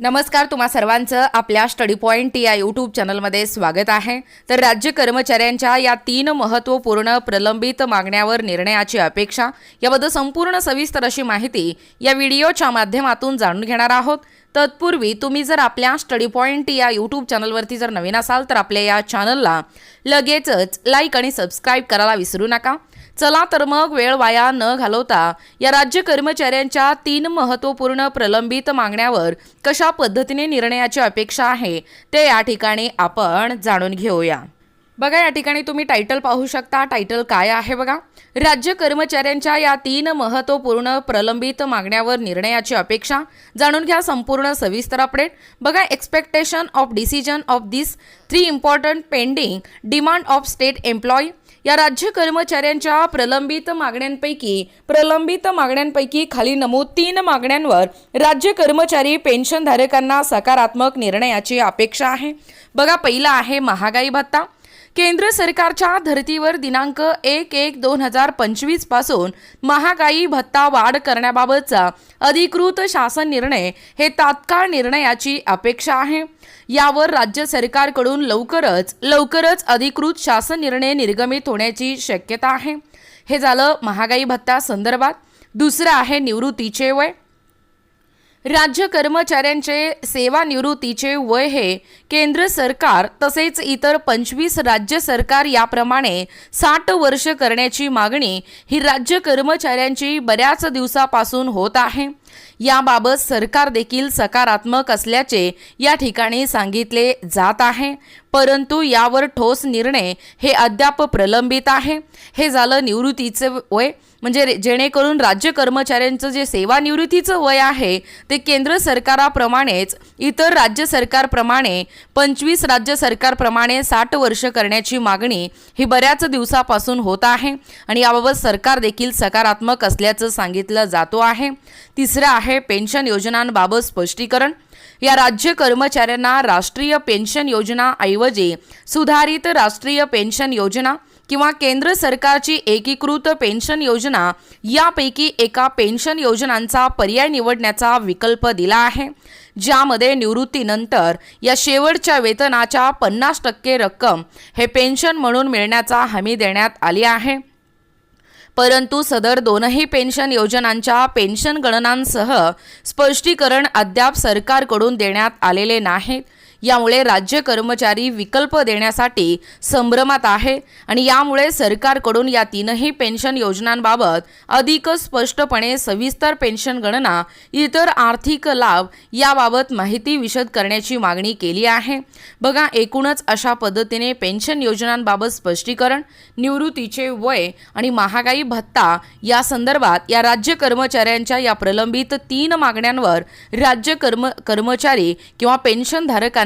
नमस्कार तुम्हा सर्वांचं आपल्या स्टडी पॉईंट या यूट्यूब चॅनलमध्ये स्वागत आहे. तर राज्य कर्मचाऱ्यांच्या या तीन महत्त्वपूर्ण प्रलंबित मागण्यावर निर्णयाची अपेक्षा याबद्दल संपूर्ण सविस्तर अशी माहिती या व्हिडिओच्या माध्यमातून जाणून घेणार आहोत. तत्पूर्वी तुम्ही जर आपल्या स्टडी पॉईंट या यूट्यूब चॅनलवरती जर नवीन असाल तर आपल्या या चॅनलला लगेचच लाईक आणि सबस्क्राईब करायला विसरू नका. चला तर मग वेळ वाया न घालवता या राज्य कर्मचाऱ्यांच्या तीन महत्त्वपूर्ण प्रलंबित मागण्यावर कशा पद्धतीने निर्णयाची अपेक्षा आहे ते या ठिकाणी आपण जाणून घेऊया. बघा या ठिकाणी तुम्ही टायटल पाहू शकता. टायटल काय आहे बघा? राज्य कर्मचाऱ्यांच्या या तीन महत्त्वपूर्ण प्रलंबित मागण्यावर निर्णयाची अपेक्षा. जाणून घ्या संपूर्ण सविस्तर अपडेट बघा expectation of decision of this three important pending demand of state employee या राज्य कर्मचाऱ्यांच्या प्रलंबित मागण्यांपैकी प्रलंबित मागण्यांपैकी खाली नमूद तीन मागण्यांवर राज्य कर्मचारी पेन्शनधारकांना सकारात्मक निर्णयाची अपेक्षा आहे. बघा पहिला आहे महागाई भत्ता. केंद्र सरकारच्या धर्तीवर दिनांक एक एक दोन हजार पंचवीसपासून महागाई भत्ता वाढ करण्याबाबतचा अधिकृत शासन निर्णय हे तात्काळ निर्णयाची अपेक्षा आहे. यावर राज्य सरकारकडून लवकरच लवकरच अधिकृत शासन निर्णय निर्गमित होण्याची शक्यता आहे. हे झालं महागाई भत्ता संदर्भात. दुसरं आहे निवृत्तीचे वय. राज्य कर्मचाऱ्यांचे सेवानिवृत्तीचे वय हे केंद्र सरकार तसेच इतर पंचवीस राज्य सरकार याप्रमाणे साठ वर्ष करण्याची मागणी ही राज्य कर्मचाऱ्यांची बऱ्याच दिवसापासून होत आहे. याबाबत सरकार देखील सकारात्मक असल्याचे या ठिकाणी सांगितले जात आहे. परंतु यावर ठोस निर्णय हे अद्याप प्रलंबित आहे. हे झालं निवृत्तीचे वय. म्हणजे रे- जेणेकरून राज्य कर्मचाऱ्यांचं जे सेवानिवृत्तीचं वय आहे ते केंद्र सरकाराप्रमाणेच इतर राज्य सरकारप्रमाणे पंचवीस राज्य सरकारप्रमाणे साठ वर्ष करण्याची मागणी ही बऱ्याच दिवसापासून होत आहे. आणि याबाबत सरकार देखील सकारात्मक असल्याचं सांगितलं जातो आहे. तिसरं आहे पेन्शन योजनांबाबत स्पष्टीकरण. या राज्य कर्मचाऱ्यांना राष्ट्रीय पेन्शन योजना ऐवजी सुधारित राष्ट्रीय पेन्शन योजना किंवा केंद्र सरकारची एकीकृत पेन्शन योजना यापैकी एका पेन्शन योजनांचा पर्याय निवडण्याचा विकल्प दिला आहे. ज्यामध्ये निवृत्तीनंतर या शेवटच्या वेतनाच्या पन्नास टक्के रक्कम हे पेन्शन म्हणून मिळण्याचा हमी देण्यात आली आहे. परंतु सदर दोनही पेन्शन योजनांच्या पेन्शन गणनांसह स्पष्टीकरण अद्याप सरकारकडून देण्यात आलेले नाहीत यामुळे राज्य कर्मचारी विकल्प देण्यासाठी संभ्रमात आहे आणि यामुळे सरकारकडून या तीनही पेन्शन योजनांबाबत अधिक स्पष्टपणे सविस्तर पेन्शन गणना इतर आर्थिक लाभ याबाबत माहिती विशद करण्याची मागणी केली आहे. बघा एकूणच अशा पद्धतीने पेन्शन योजनांबाबत स्पष्टीकरण निवृत्तीचे वय आणि महागाई भत्ता या संदर्भात या राज्य कर्मचाऱ्यांच्या या प्रलंबित तीन मागण्यांवर राज्य कर्म कर्मचारी किंवा पेन्शनधारकांना